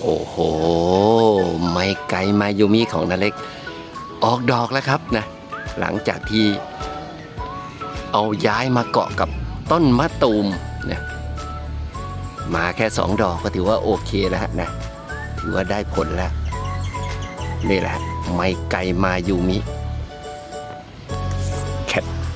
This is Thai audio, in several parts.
โอ้โห ไม่ไกลมายูมิของนาเล็ก ออกดอกแล้วครับนะ หลังจากที่เอาย้ายมาเกาะกับต้นมะตูมเนี่ยมาแค่สองดอกก็ถือว่าโอเคแล้วนะ ถือว่าได้ผลแล้ว นี่แหละ ไม่ไกลมายูมิ แค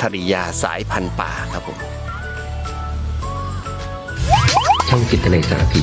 ทริยาสายพันธุ์ป่าครับผม ช่องจิตนสารพี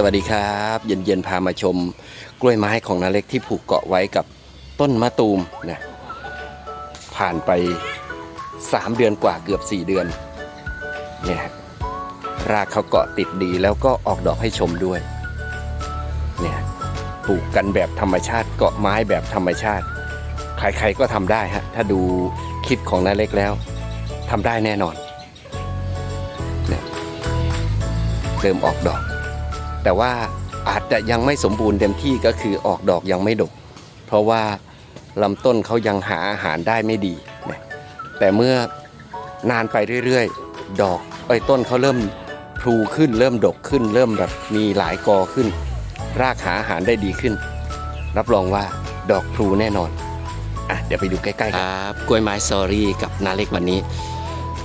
สวัสดีครับ เย็นๆพามาชมกล้วยไม้ของนาเล็กที่ผูกเกาะไว้กับต้นมะตูมนะผ่านไป 3 เดือนกว่าเกือบ 4 เดือนเนี่ยรากเขาเกาะติดดีแล้วก็ออกดอกให้ชมด้วยเนี่ยปลูกกันแบบธรรมชาติเกาะไม้แบบธรรมชาติ ใครๆก็ทำได้ฮะถ้าดูคลิปของนาเล็กแล้วทำได้แน่นอนเนี่ยเริ่มออกดอก แต่ว่าอาจจะยังไม่สมบูรณ์เต็มที่ก็คือออกดอกยังไม่ดก เพราะว่าลำต้นเขายังหาอาหารได้ไม่ดีนะแต่เมื่อนานไปเรื่อยๆ ดอกไอ้ต้นเขาเริ่มพลูขึ้น เริ่มดกขึ้น เริ่มแบบมีหลายกอขึ้น รากหาอาหารได้ดีขึ้น รับรองว่าดอกพลูแน่นอนอะเดี๋ยวไปดูใกล้ๆกันครับกล้วยไม้ซอรี่กับนาเล็กวันนี้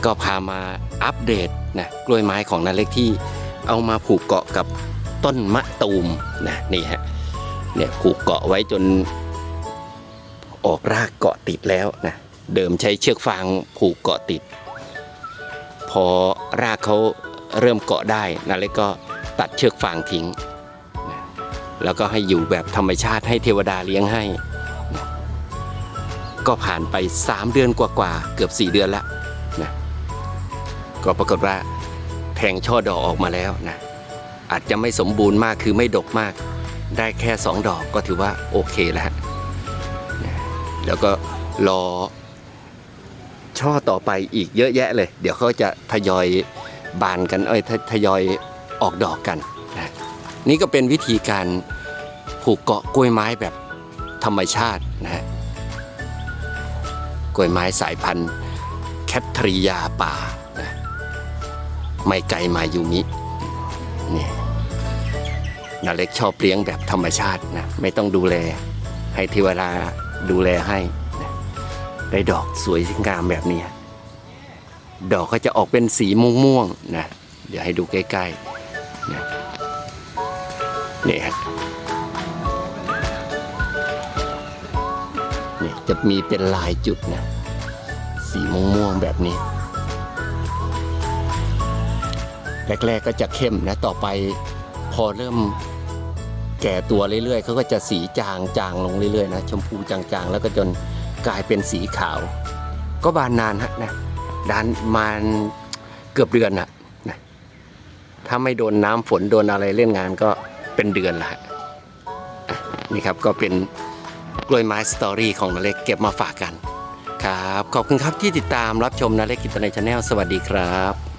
ก็พามาอัปเดตนะกล้วยไม้ของนาเล็กที่เอามาผูกเกาะกับ ต้นมะตูมนะนี่ฮะเนี่ยผูกเกาะไว้จนออกรากเกาะติดแล้วนะเดิมใช้เชือกฟางผูกเกาะติด พอรากเขาเริ่มเกาะได้นาเล็กก็ตัดเชือกฟางทิ้งนะแล้วก็ให้อยู่แบบธรรมชาติให้เทวดาเลี้ยงให้นะก็ผ่านไป 3 เดือนกว่าๆเกือบ 4 เดือนล้วนะก็ปรากฏว่าแทงช่อดอกออกมาแล้วนะ อาจจะไม่สมบูรณ์มากคือไม่ดกมาก ได้แค่ 2 ดอกก็ถือว่าโอเคแล้วแล้วก็รอช่อต่อไปอีกเยอะแยะเลย เดี๋ยวเขาจะทยอยบานกันเอ้ยททยอยออกดอกกันนะนี่ก็เป็นวิธีการผูกเกาะกล้วยไม้แบบธรรมชาตินะฮะกล้วยไม้สายพันธุ์แคทริยาป่านะไม่ไกลมาอยูมิ นี่นาเล็กชอบเลี้ยงแบบธรรมชาตินะไม่ต้องดูแลให้เทวดาดูแลให้นะได้ดอกสวยงามแบบนี้ ดอกก็จะออกเป็นสีม่วงๆนะเดี๋ยวให้ดูใกล้ๆนะนี่ฮะนี่จะมีเป็นลายจุดนะสีม่วงๆแบบนี้ แรกๆก็จะเข้มนะต่อไปพอเริ่มแก่ตัวเรื่อยๆเขาก็จะสีจางจางลงเรื่อยๆนะชมพูจางๆ แล้วก็จนกลายเป็นสีขาว ก็บานนานฮะนะดานมานเกือบเดือนนะนะถ้าไม่โดนน้ำฝนโดนอะไรเล่นงานก็เป็นเดือนละฮะนี่ครับก็เป็นกล้วยไม้สตอรี่ของนาเล็กเก็บมาฝากกันครับขอบคุณครับที่ติดตามรับชมนาเล็กกิจในชาแนลสวัสดีครับ